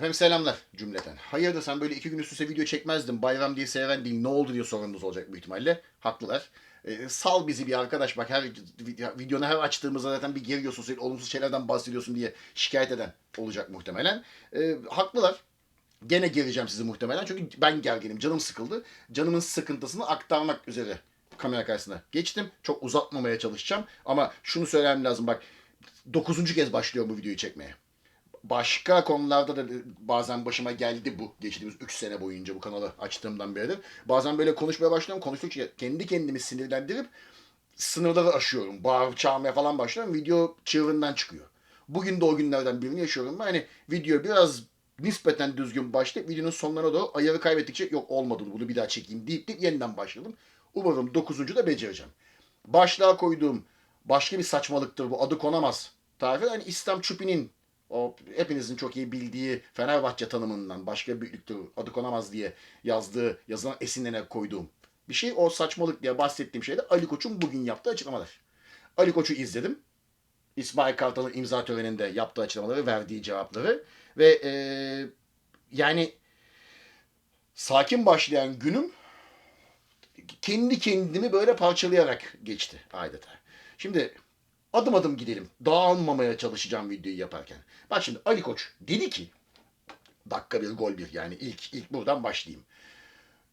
Efendim selamlar cümleten. Hayırdır sen böyle iki gün üst üste video çekmezdin. Bayram değil, seyren değil. Ne oldu diye sorunuz olacak büyük ihtimalle. Haklılar. Ee, sal bizi bir arkadaş bak her video- videonu her açtığımızda zaten bir geriyorsun sürekli olumsuz şeylerden bahsediyorsun diye şikayet eden olacak muhtemelen. Ee, haklılar. Gene geleceğim sizi muhtemelen çünkü ben gerginim. Canım sıkıldı. Canımın sıkıntısını aktarmak üzere kamera karşısına geçtim. Çok uzatmamaya çalışacağım. Ama şunu söylemem lazım bak. Dokuzuncu kez başlıyorum bu videoyu çekmeye başka konularda da bazen başıma geldi bu geçtiğimiz 3 sene boyunca bu kanalı açtığımdan beridir. Bazen böyle konuşmaya başlıyorum. Konuştukça kendi kendimi sinirlendirip sınırları aşıyorum. Bağırıp çağırmaya falan başlıyorum. Video çığırından çıkıyor. Bugün de o günlerden birini yaşıyorum. Ben hani video biraz nispeten düzgün başlayıp videonun sonlarına doğru ayarı kaybettikçe yok olmadı bunu bir daha çekeyim deyip, deyip yeniden başladım. Umarım 9. da becereceğim. Başlığa koyduğum başka bir saçmalıktır bu adı konamaz tarifi. Hani İslam Çupi'nin o hepinizin çok iyi bildiği Fenerbahçe tanımından başka büyüklüktür adı konamaz diye yazdığı yazılan esinlenerek koyduğum bir şey. O saçmalık diye bahsettiğim şey de Ali Koç'un bugün yaptığı açıklamalar. Ali Koç'u izledim. İsmail Kartal'ın imza töreninde yaptığı açıklamaları, verdiği cevapları ve eee, yani sakin başlayan günüm kendi kendimi böyle parçalayarak geçti adeta. Şimdi adım adım gidelim. Dağılmamaya çalışacağım videoyu yaparken. Bak şimdi Ali Koç dedi ki dakika bir gol bir yani ilk ilk buradan başlayayım.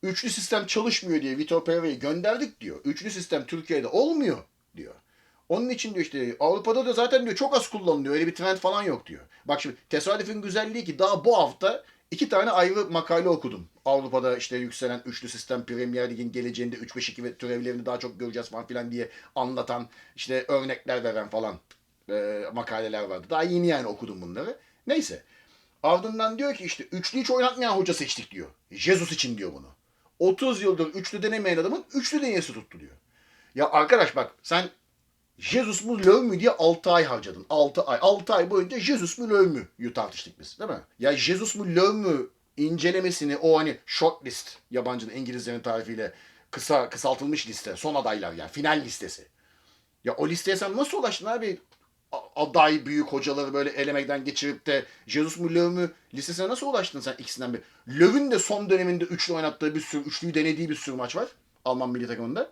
Üçlü sistem çalışmıyor diye Vitor Pereira'yı gönderdik diyor. Üçlü sistem Türkiye'de olmuyor diyor. Onun için diyor işte Avrupa'da da zaten diyor çok az kullanılıyor. Öyle bir trend falan yok diyor. Bak şimdi tesadüfün güzelliği ki daha bu hafta iki tane ayrı makale okudum. Avrupa'da işte yükselen üçlü sistem Premier Lig'in geleceğinde 3-5-2 ve türevlerini daha çok göreceğiz falan filan diye anlatan işte örnekler veren falan e, makaleler vardı. Daha yeni yani okudum bunları. Neyse. Ardından diyor ki işte üçlü hiç oynatmayan hoca seçtik diyor. Jesus için diyor bunu. 30 yıldır üçlü denemeyen adamın üçlü deneyesi tuttu diyor. Ya arkadaş bak sen Jesus mu löv mü diye 6 ay harcadın. 6 ay. 6 ay boyunca Jesus mu löv mü tartıştık biz değil mi? Ya Jesus mu löv mü incelemesini o hani short list yabancının İngilizlerin tarifiyle kısa kısaltılmış liste son adaylar yani final listesi. Ya o listeye sen nasıl ulaştın abi? Aday büyük hocaları böyle elemekten geçirip de Jesus mu Löw mü listesine nasıl ulaştın sen ikisinden bir? Löw'ün de son döneminde üçlü oynattığı bir sürü, üçlüyü denediği bir sürü maç var. Alman milli takımında.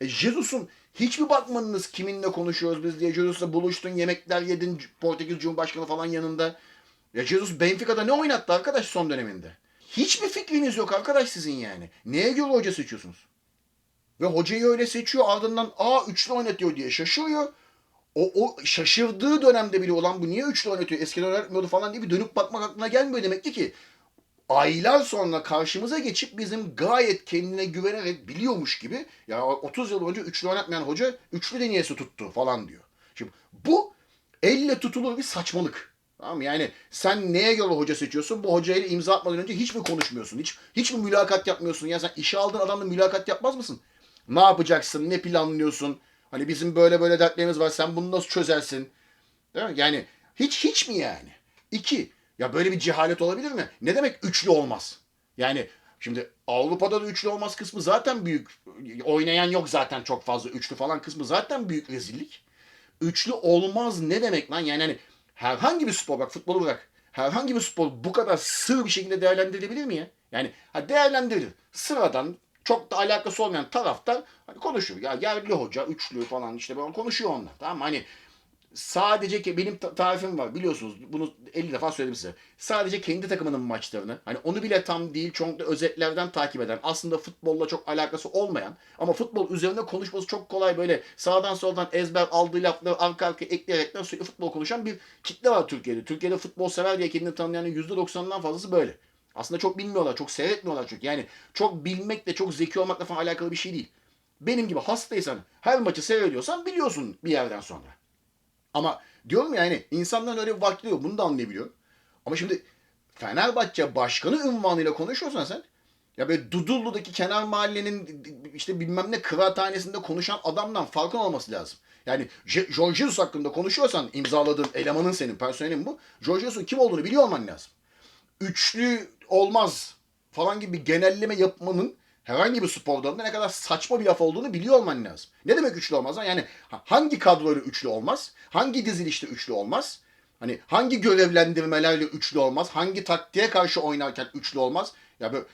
E, Jesus'un hiç mi bakmadınız kiminle konuşuyoruz biz diye Jesus'la buluştun yemekler yedin Portekiz Cumhurbaşkanı falan yanında. Ya Jesus Benfica'da ne oynattı arkadaş son döneminde? Hiçbir fikriniz yok arkadaş sizin yani. Neye göre hoca seçiyorsunuz? Ve hocayı öyle seçiyor ardından aa üçlü oynatıyor diye şaşırıyor. O, o şaşırdığı dönemde bile olan bu niye üçlü oynatıyor eskiden oynatmıyordu falan diye bir dönüp bakmak aklına gelmiyor demek ki ki aylar sonra karşımıza geçip bizim gayet kendine güvenerek biliyormuş gibi ya 30 yıl önce üçlü oynatmayan hoca üçlü deneyesi tuttu falan diyor. Şimdi bu elle tutulur bir saçmalık. Tamam mı? Yani sen neye göre hoca seçiyorsun? Bu hocayla imza atmadan önce hiç mi konuşmuyorsun? Hiç hiç mi mülakat yapmıyorsun? Ya sen işe aldığın adamla mülakat yapmaz mısın? Ne yapacaksın? Ne planlıyorsun? Hani bizim böyle böyle dertlerimiz var. Sen bunu nasıl çözersin? Değil mi? Yani hiç hiç mi yani? İki, ya böyle bir cehalet olabilir mi? Ne demek üçlü olmaz? Yani şimdi Avrupa'da da üçlü olmaz kısmı zaten büyük. Oynayan yok zaten çok fazla üçlü falan kısmı zaten büyük rezillik. Üçlü olmaz ne demek lan? Yani hani herhangi bir spor bak futbolu bırak. Herhangi bir spor bu kadar sığ bir şekilde değerlendirilebilir mi ya? Yani ha değerlendirilir. Sıradan çok da alakası olmayan taraftar hani konuşuyor. Ya yerli hoca, üçlü falan işte böyle konuşuyor onlar. Tamam mı? Hani sadece ki benim ta- tarifim var biliyorsunuz bunu 50 defa söyledim size. Sadece kendi takımının maçlarını hani onu bile tam değil çoğunlukla özetlerden takip eden aslında futbolla çok alakası olmayan ama futbol üzerine konuşması çok kolay böyle sağdan soldan ezber aldığı lafları arka arka ekleyerekten sürekli futbol konuşan bir kitle var Türkiye'de. Türkiye'de futbol sever diye kendini tanımlayanın %90'dan fazlası böyle. Aslında çok bilmiyorlar, çok seyretmiyorlar çünkü. Yani çok bilmekle, çok zeki olmakla falan alakalı bir şey değil. Benim gibi hastaysan, her maçı seyrediyorsan biliyorsun bir yerden sonra. Ama diyorum ya yani insanların öyle bir vakti yok. Bunu da anlayabiliyorum. Ama şimdi Fenerbahçe başkanı ünvanıyla konuşuyorsan sen ya böyle Dudullu'daki kenar mahallenin işte bilmem ne kıraathanesinde konuşan adamdan farkın olması lazım. Yani Jorge Jesus hakkında konuşuyorsan imzaladığın elemanın senin, personelin bu. Jorge Jesus'un kim olduğunu biliyor olman lazım. Üçlü olmaz falan gibi bir genelleme yapmanın herhangi bir spor dalında ne kadar saçma bir laf olduğunu biliyor olman lazım. Ne demek üçlü olmaz? Yani ha- hangi kadroyla üçlü olmaz? Hangi dizilişte üçlü olmaz? Hani hangi görevlendirmelerle üçlü olmaz? Hangi taktiğe karşı oynarken üçlü olmaz? Ya böyle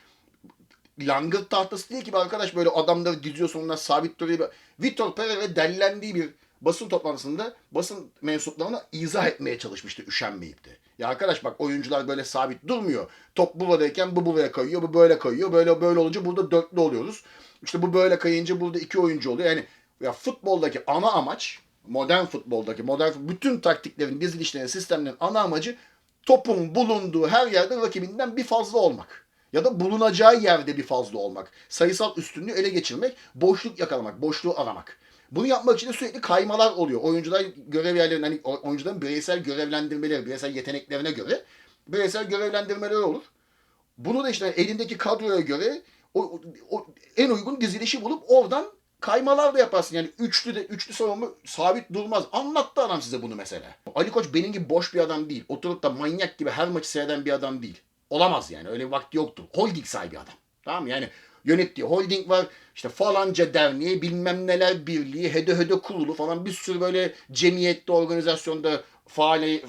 langırt tahtası değil ki arkadaş böyle adamları diziyorsun onlar sabit duruyor. Vitor Pereira dellendiği bir basın toplantısında basın mensuplarına izah etmeye çalışmıştı üşenmeyip de. Ya arkadaş bak oyuncular böyle sabit durmuyor. Top buradayken bu buraya kayıyor, bu böyle kayıyor. Böyle böyle olunca burada dörtlü oluyoruz. İşte bu böyle kayınca burada iki oyuncu oluyor. Yani ya futboldaki ana amaç modern futboldaki modern bütün taktiklerin, dizilişlerin, sistemlerin ana amacı topun bulunduğu her yerde rakibinden bir fazla olmak. Ya da bulunacağı yerde bir fazla olmak. Sayısal üstünlüğü ele geçirmek, boşluk yakalamak, boşluğu aramak. Bunu yapmak için de sürekli kaymalar oluyor. Oyuncular görev yerlerinde hani oyuncuların bireysel görevlendirmeleri, bireysel yeteneklerine göre bireysel görevlendirmeleri olur. Bunu da işte elindeki kadroya göre o, o en uygun dizilişi bulup oradan kaymalar da yaparsın. Yani üçlü de üçlü savunma sabit durmaz. Anlattı adam size bunu mesela. Ali Koç benim gibi boş bir adam değil. Oturup da manyak gibi her maçı seyreden bir adam değil. Olamaz yani. Öyle bir vakti yoktur. Holding sahibi adam. Tamam mı? Yani yönettiği holding var. İşte falanca derneği, bilmem neler birliği, hede hede kurulu falan bir sürü böyle cemiyette, organizasyonda faali,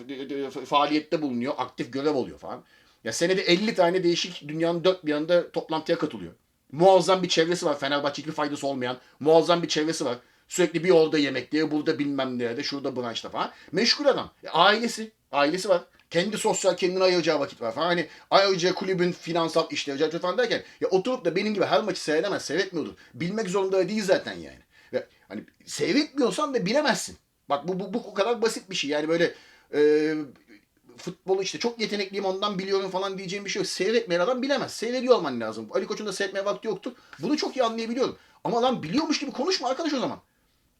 faaliyette bulunuyor. Aktif görev oluyor falan. Ya senede 50 tane değişik dünyanın dört bir yanında toplantıya katılıyor. Muazzam bir çevresi var. Fenerbahçe hiçbir faydası olmayan. Muazzam bir çevresi var. Sürekli bir orada yemekte, burada bilmem nerede, şurada branşta falan. Meşgul adam. E, ailesi. Ailesi var. Kendi sosyal kendine ayıracağı vakit var falan. Hani ayıracağı kulübün finansal işleri falan derken ya oturup da benim gibi her maçı seyredemez, seyretmiyordur. Bilmek zorunda değil zaten yani. Ve hani seyretmiyorsan da bilemezsin. Bak bu, bu, bu o kadar basit bir şey. Yani böyle e, futbolu işte çok yetenekliyim ondan biliyorum falan diyeceğim bir şey yok. Seyretmeyen adam bilemez. Seyrediyor olman lazım. Ali Koç'un da seyretmeye vakti yoktur. Bunu çok iyi anlayabiliyorum. Ama lan biliyormuş gibi konuşma arkadaş o zaman.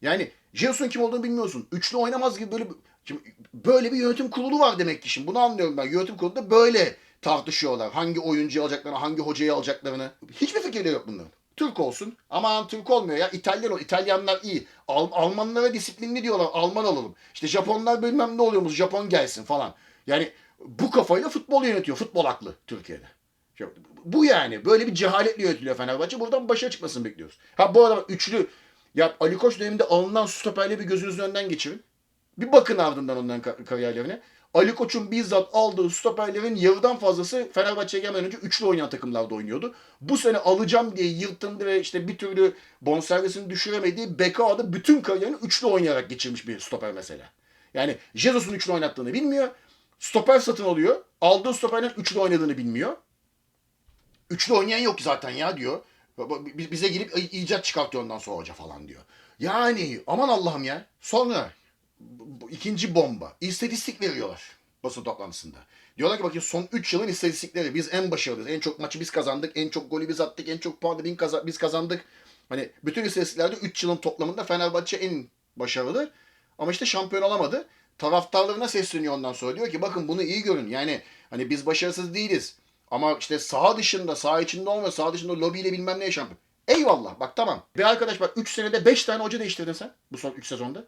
Yani Jesus'un kim olduğunu bilmiyorsun. Üçlü oynamaz gibi böyle şimdi böyle bir yönetim kurulu var demek ki şimdi. Bunu anlıyorum ben. Yönetim kurulunda böyle tartışıyorlar. Hangi oyuncuyu alacaklarını, hangi hocayı alacaklarını. Hiçbir fikirleri yok bunların. Türk olsun. Aman Türk olmuyor ya. İtalyan ol. İtalyanlar iyi. Al- Almanlara disiplinli diyorlar. Alman alalım. İşte Japonlar bilmem ne oluyormuş. Japon gelsin falan. Yani bu kafayla futbol yönetiyor. Futbol aklı Türkiye'de. Bu yani. Böyle bir cehaletle yönetiliyor Fenerbahçe. Buradan başa çıkmasını bekliyoruz. Ha bu arada üçlü ya Ali Koç döneminde alınan stoperle bir gözünüzün önünden geçirin. Bir bakın ardından onların ka- kariyerlerine. Ali Koç'un bizzat aldığı stoperlerin yarıdan fazlası Fenerbahçe'ye gelmeden önce üçlü oynayan takımlarda oynuyordu. Bu sene alacağım diye yırtındı ve işte bir türlü bonservisini düşüremediği Bekao'da bütün kariyerini üçlü oynayarak geçirmiş bir stoper mesela. Yani Jesus'un üçlü oynattığını bilmiyor. Stoper satın alıyor. Aldığı stoperlerin üçlü oynadığını bilmiyor. Üçlü oynayan yok zaten ya diyor. Bize gelip icat çıkartıyor ondan sonra hoca falan diyor. Yani aman Allah'ım ya. Sonra ikinci bomba. İstatistik veriyorlar basın toplantısında. Diyorlar ki bakın son 3 yılın istatistikleri. Biz en başarılıyız. En çok maçı biz kazandık. En çok golü biz attık. En çok puanı biz kazandık. Hani bütün istatistiklerde 3 yılın toplamında Fenerbahçe en başarılı. Ama işte şampiyon olamadı. Taraftarlarına sesleniyor ondan sonra. Diyor ki bakın bunu iyi görün. Yani hani biz başarısız değiliz. Ama işte saha dışında, saha içinde olmuyor. Saha dışında lobiyle bilmem ne yaşanmıyor. Eyvallah bak tamam. Bir arkadaş bak 3 senede 5 tane hoca değiştirdin sen bu son 3 sezonda.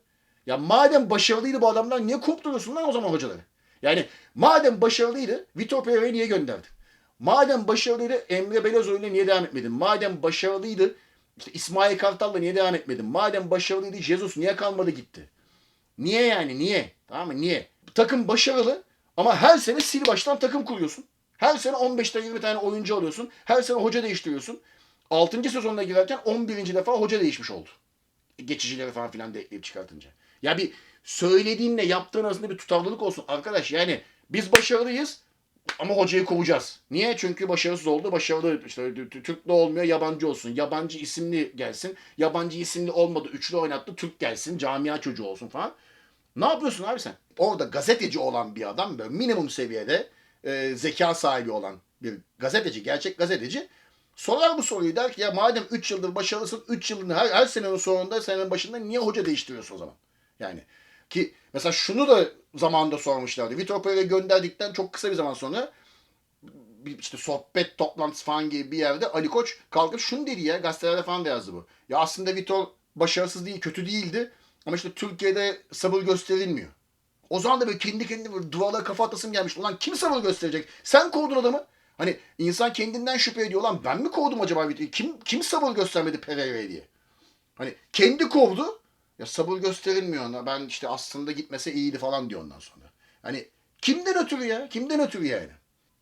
Ya madem başarılıydı bu adamlar niye kopturuyorsun lan o zaman hocaları? Yani madem başarılıydı Vitor Pereira'yı niye gönderdin? Madem başarılıydı Emre Belözoğlu'yla niye devam etmedin? Madem başarılıydı işte İsmail Kartal'la niye devam etmedin? Madem başarılıydı Jesus niye kalmadı gitti? Niye yani niye? Tamam mı? Niye? Takım başarılı ama her sene sil baştan takım kuruyorsun. Her sene 15 tane 20 tane oyuncu alıyorsun. Her sene hoca değiştiriyorsun. 6. sezonuna girerken 11. defa hoca değişmiş oldu. Geçicileri falan filan da ekleyip çıkartınca. Ya bir söylediğinle yaptığın arasında bir tutarlılık olsun. Arkadaş yani biz başarılıyız ama hocayı kovacağız. Niye? Çünkü başarısız oldu. Başarılı işte Türk'le olmuyor yabancı olsun. Yabancı isimli gelsin. Yabancı isimli olmadı. Üçlü oynattı. Türk gelsin. Camia çocuğu olsun falan. Ne yapıyorsun abi sen? Orada gazeteci olan bir adam böyle minimum seviyede e, zeka sahibi olan bir gazeteci, gerçek gazeteci sorar bu soruyu der ki ya madem 3 yıldır başarılısın 3 yılın her, her senenin sonunda senenin başında niye hoca değiştiriyorsun o zaman? Yani ki mesela şunu da zamanında sormuşlardı. Vitor Pereira gönderdikten çok kısa bir zaman sonra bir işte sohbet toplantısı falan gibi bir yerde Ali Koç kalkıp şunu dedi ya gazetelerde falan da yazdı bu. Ya aslında Vitor başarısız değil, kötü değildi. Ama işte Türkiye'de sabır gösterilmiyor. O zaman da böyle kendi kendine böyle duvarlara kafa atasım gelmiş. Ulan kim sabır gösterecek? Sen kovdun adamı. Hani insan kendinden şüphe ediyor. Lan ben mi kovdum acaba? Kim, kim sabır göstermedi Pereira'ya diye? Hani kendi kovdu. Ya sabır gösterilmiyor ona. Ben işte aslında gitmese iyiydi falan diyor ondan sonra. Hani kimden ötürü ya? Kimden ötürü yani?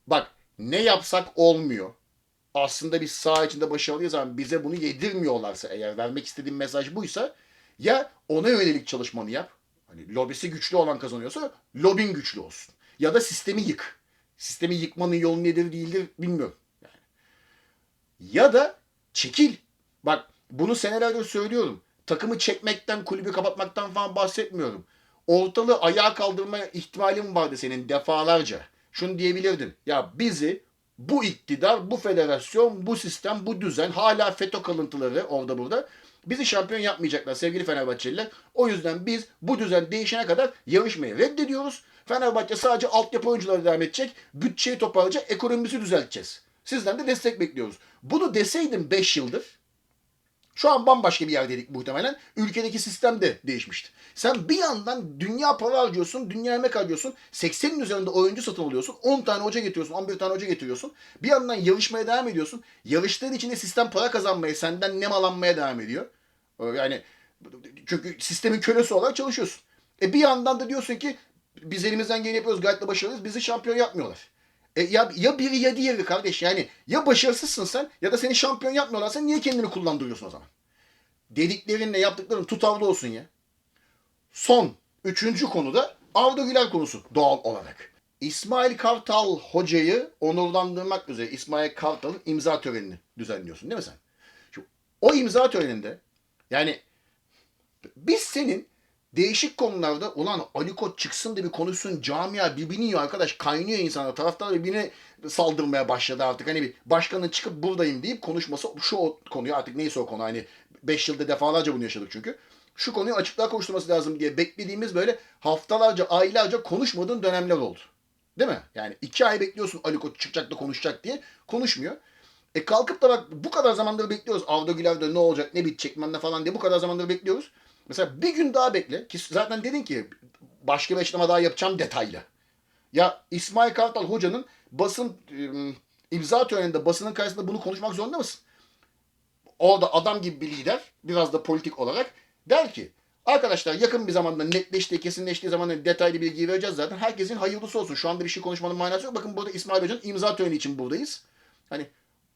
Bak ne yapsak olmuyor. Aslında biz sağ içinde başarılıyız ama bize bunu yedirmiyorlarsa eğer vermek istediğim mesaj buysa ya ona yönelik çalışmanı yap. Hani lobisi güçlü olan kazanıyorsa lobin güçlü olsun. Ya da sistemi yık. Sistemi yıkmanın yolu nedir değildir bilmiyorum. Yani. Ya da çekil. Bak bunu senelerdir söylüyorum. Takımı çekmekten, kulübü kapatmaktan falan bahsetmiyorum. Ortalığı ayağa kaldırma ihtimalin vardı senin defalarca. Şunu diyebilirdin. Ya bizi bu iktidar, bu federasyon, bu sistem, bu düzen, hala FETÖ kalıntıları orada burada bizi şampiyon yapmayacaklar sevgili Fenerbahçeliler. O yüzden biz bu düzen değişene kadar yarışmayı reddediyoruz. Fenerbahçe sadece altyapı oyuncuları devam edecek. Bütçeyi toparlayacak, ekonomimizi düzelteceğiz. Sizden de destek bekliyoruz. Bunu deseydim 5 yıldır şu an bambaşka bir yerdeydik muhtemelen. Ülkedeki sistem de değişmişti. Sen bir yandan dünya para harcıyorsun, dünya emek harcıyorsun. 80'in üzerinde oyuncu satın alıyorsun. 10 tane hoca getiriyorsun, 11 tane hoca getiriyorsun. Bir yandan yarışmaya devam ediyorsun. Yarıştığın içinde sistem para kazanmaya, senden nem alanmaya devam ediyor. Ee, Yani çünkü sistemin kölesi olarak çalışıyorsun. E bir yandan da diyorsun ki biz elimizden geleni yapıyoruz gayet de başarılıyız. Bizi şampiyon yapmıyorlar. E ya, ya biri ya diğeri kardeş. Yani ya başarısızsın sen ya da seni şampiyon yapmıyorlarsa niye kendini kullandırıyorsun o zaman? Dediklerinle yaptıkların tutarlı olsun ya. Son üçüncü konuda Arda Güler konusu doğal olarak. İsmail Kartal hocayı onurlandırmak üzere İsmail Kartal'ın imza törenini düzenliyorsun değil mi sen? Şu, o imza töreninde yani biz senin değişik konularda ulan Ali Koç çıksın da bir konuşsun camia birbirini yiyor arkadaş kaynıyor insanlar taraftar birbirine saldırmaya başladı artık hani bir başkanın çıkıp buradayım deyip konuşması şu konuyu artık neyse o konu hani 5 yılda defalarca bunu yaşadık çünkü şu konuyu açıklığa koşturması lazım diye beklediğimiz böyle haftalarca aylarca konuşmadığın dönemler oldu. Değil mi? Yani iki ay bekliyorsun Ali Koç çıkacak da konuşacak diye konuşmuyor. E kalkıp da bak bu kadar zamandır bekliyoruz. Avda Güler'de ne olacak ne bitecek de falan diye bu kadar zamandır bekliyoruz. Mesela bir gün daha bekle. Ki zaten dedin ki başka bir açıklama daha yapacağım detaylı. Ya İsmail Kartal hocanın basın ıı, imza töreninde basının karşısında bunu konuşmak zorunda mısın? Orada adam gibi bir lider biraz da politik olarak der ki arkadaşlar yakın bir zamanda netleştiği kesinleştiği zaman detaylı bilgi vereceğiz zaten. Herkesin hayırlısı olsun. Şu anda bir şey konuşmanın manası yok. Bakın burada İsmail Hoca'nın imza töreni için buradayız. Hani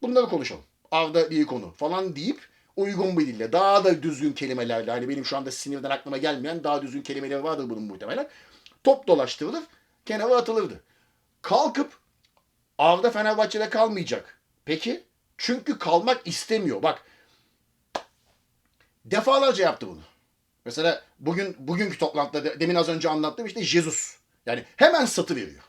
bunları konuşalım. Arda bir konu falan deyip uygun bir dille, daha da düzgün kelimelerle, hani benim şu anda sinirden aklıma gelmeyen daha düzgün kelimeleri vardır bunun muhtemelen. Top dolaştırılır, kenara atılırdı. Kalkıp Arda Fenerbahçe'de kalmayacak. Peki? Çünkü kalmak istemiyor. Bak defalarca yaptı bunu. Mesela bugün bugünkü toplantıda de- demin az önce anlattığım işte Jesus. Yani hemen satı veriyor.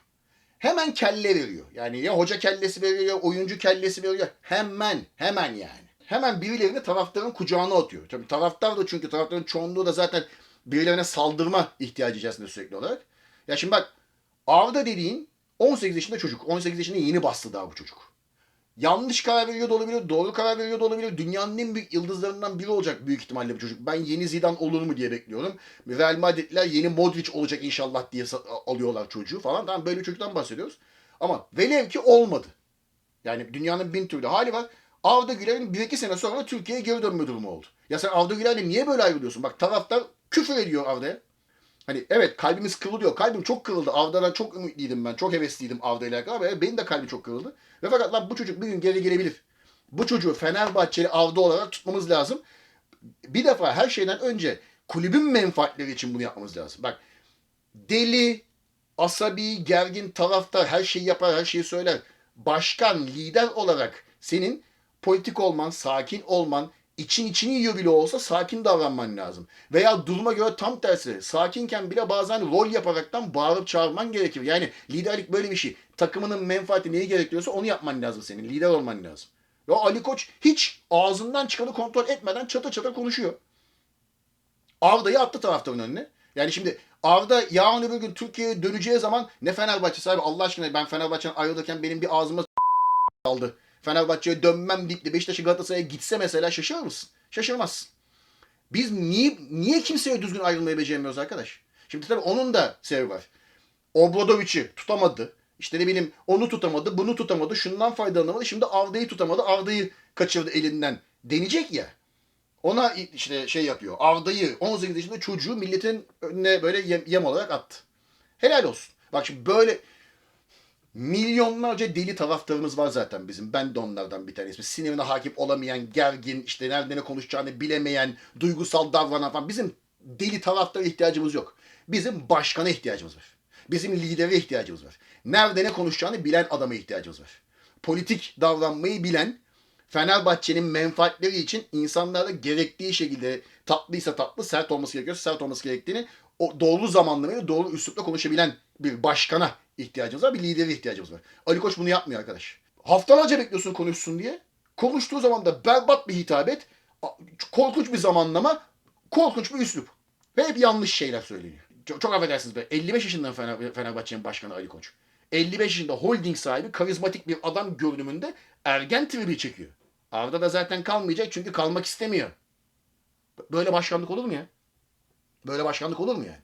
Hemen kelle veriyor. Yani ya hoca kellesi veriyor oyuncu kellesi veriyor. Hemen hemen yani. Hemen birilerini taraftarın kucağına atıyor. Tabii taraftar da çünkü taraftarın çoğunluğu da zaten birilerine saldırma ihtiyacı içerisinde sürekli olarak. Ya şimdi bak Arda dediğin 18 yaşında çocuk. 18 yaşında yeni bastı daha bu çocuk. Yanlış karar veriyor da olabilir, doğru karar veriyor da olabilir. Dünyanın en büyük yıldızlarından biri olacak büyük ihtimalle bu çocuk. Ben yeni Zidane olur mu diye bekliyorum. Real Madrid'ler yeni Modric olacak inşallah diye alıyorlar çocuğu falan. Tamam böyle bir çocuktan bahsediyoruz. Ama velev ki olmadı. Yani dünyanın bin türlü hali var. Arda Güler'in bir iki sene sonra Türkiye'ye geri dönme durumu oldu. Ya sen Arda Güler'le niye böyle ayrılıyorsun? Bak taraftar küfür ediyor Arda'ya. Hani evet kalbimiz kırılıyor. Kalbim çok kırıldı. Arda'dan çok ümitliydim ben. Çok hevesliydim Arda ile alakalı. Ama benim de kalbim çok kırıldı. Ve fakat lan bu çocuk bir gün geri gelebilir. Bu çocuğu Fenerbahçeli Arda olarak tutmamız lazım. Bir defa her şeyden önce kulübün menfaatleri için bunu yapmamız lazım. Bak deli, asabi, gergin taraftar her şeyi yapar, her şeyi söyler. Başkan, lider olarak senin politik olman, sakin olman, için içini yiyor bile olsa sakin davranman lazım. Veya duruma göre tam tersi. Sakinken bile bazen rol yaparaktan bağırıp çağırman gerekir. Yani liderlik böyle bir şey. Takımının menfaati neyi gerektiriyorsa onu yapman lazım senin. Lider olman lazım. Ya Ali Koç hiç ağzından çıkanı kontrol etmeden çatır çatır konuşuyor. Arda'yı attı taraftarın önüne. Yani şimdi Arda yarın öbür gün Türkiye'ye döneceği zaman ne Fenerbahçe sahibi Allah aşkına ben Fenerbahçe'den ayrılırken benim bir ağzıma aldı. Fenerbahçe'ye dönmem deyip de Beşiktaş'ı Galatasaray'a gitse mesela şaşırır mısın? Şaşırmazsın. Biz niye niye kimseye düzgün ayrılmayı beceremiyoruz arkadaş? Şimdi tabii onun da sebebi var. Obradovic'i tutamadı. İşte ne bileyim onu tutamadı, bunu tutamadı, şundan faydalanamadı. Şimdi Arda'yı tutamadı, Arda'yı kaçırdı elinden deneyecek ya. Ona işte şey yapıyor. Arda'yı 18 yaşında çocuğu milletin önüne böyle yem, yem olarak attı. Helal olsun. Bak şimdi böyle milyonlarca deli taraftarımız var zaten bizim. Ben de onlardan bir tanesi. Sinirine hakim olamayan, gergin, işte nerede ne konuşacağını bilemeyen, duygusal davranan falan. Bizim deli taraftara ihtiyacımız yok. Bizim başkana ihtiyacımız var. Bizim lidere ihtiyacımız var. Nerede ne konuşacağını bilen adama ihtiyacımız var. Politik davranmayı bilen, Fenerbahçe'nin menfaatleri için insanlara gerektiği şekilde tatlıysa tatlı, sert olması gerekiyorsa sert olması gerektiğini o doğru zamanlamayla doğru üslupla konuşabilen bir başkana ihtiyacımız var, bir lidere ihtiyacımız var. Ali Koç bunu yapmıyor arkadaş. Haftalarca bekliyorsun konuşsun diye. Konuştuğu zaman da berbat bir hitabet, korkunç bir zamanlama, korkunç bir üslup. Ve hep yanlış şeyler söyleniyor. Çok, çok affedersiniz be. 55 yaşında Fener, Fenerbahçe'nin başkanı Ali Koç. 55 yaşında holding sahibi, karizmatik bir adam görünümünde ergen tribi çekiyor. Arda da zaten kalmayacak çünkü kalmak istemiyor. Böyle başkanlık olur mu ya? Böyle başkanlık olur mu yani?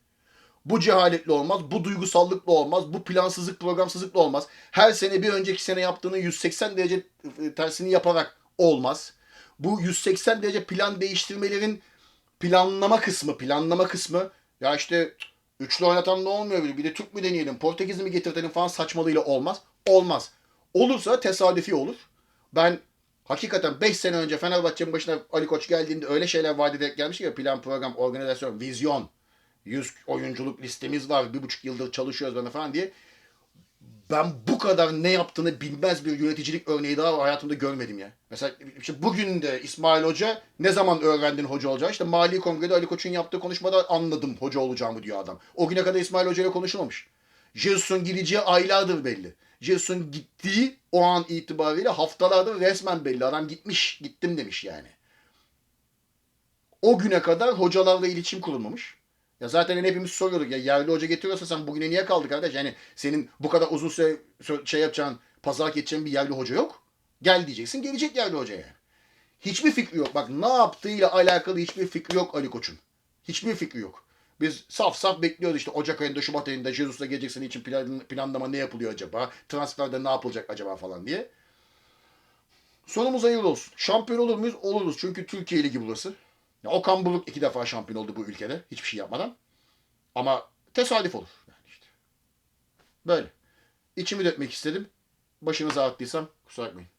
Bu cehaletle olmaz, bu duygusallıkla olmaz, bu plansızlık, programsızlıkla olmaz. Her sene bir önceki sene yaptığını 180 derece e, tersini yaparak olmaz. Bu 180 derece plan değiştirmelerin planlama kısmı, planlama kısmı ya işte üçlü oynatan ne olmuyor bir de Türk mü deneyelim, Portekiz mi getirtelim falan saçmalığıyla olmaz. Olmaz. Olursa tesadüfi olur. Ben hakikaten 5 sene önce Fenerbahçe'nin başına Ali Koç geldiğinde öyle şeyler vaat ederek gelmiş ki plan, program, organizasyon, vizyon, 100 oyunculuk listemiz var, bir buçuk yıldır çalışıyoruz bana falan diye. Ben bu kadar ne yaptığını bilmez bir yöneticilik örneği daha hayatımda görmedim ya. Mesela işte bugün de İsmail Hoca ne zaman öğrendin hoca olacağı? İşte Mali Kongre'de Ali Koç'un yaptığı konuşmada anladım hoca olacağımı diyor adam. O güne kadar İsmail Hoca ile konuşulmamış. Jesus'un gideceği aylardır belli. Jesus'un gittiği o an itibariyle haftalardır resmen belli. Adam gitmiş, gittim demiş yani. O güne kadar hocalarla iletişim kurulmamış. Ya zaten hani hepimiz soruyorduk ya yerli hoca getiriyorsa sen bugüne niye kaldı kardeş? Yani senin bu kadar uzun süre şey yapacağın, pazarlık edeceğin bir yerli hoca yok. Gel diyeceksin, gelecek yerli hoca yani. Hiçbir fikri yok. Bak ne yaptığıyla alakalı hiçbir fikri yok Ali Koç'un. Hiçbir fikri yok. Biz saf saf bekliyoruz işte Ocak ayında, Şubat ayında Jesus'la geleceksin için plan, planlama ne yapılıyor acaba? Transferde ne yapılacak acaba falan diye. Sonumuz hayırlı olsun. Şampiyon olur muyuz? Oluruz. Çünkü Türkiye Ligi burası. Ya Okan Buruk iki defa şampiyon oldu bu ülkede. Hiçbir şey yapmadan. Ama tesadüf olur. Yani işte. Böyle. İçimi dökmek istedim. Başınızı ağrıttıysam kusura bakmayın.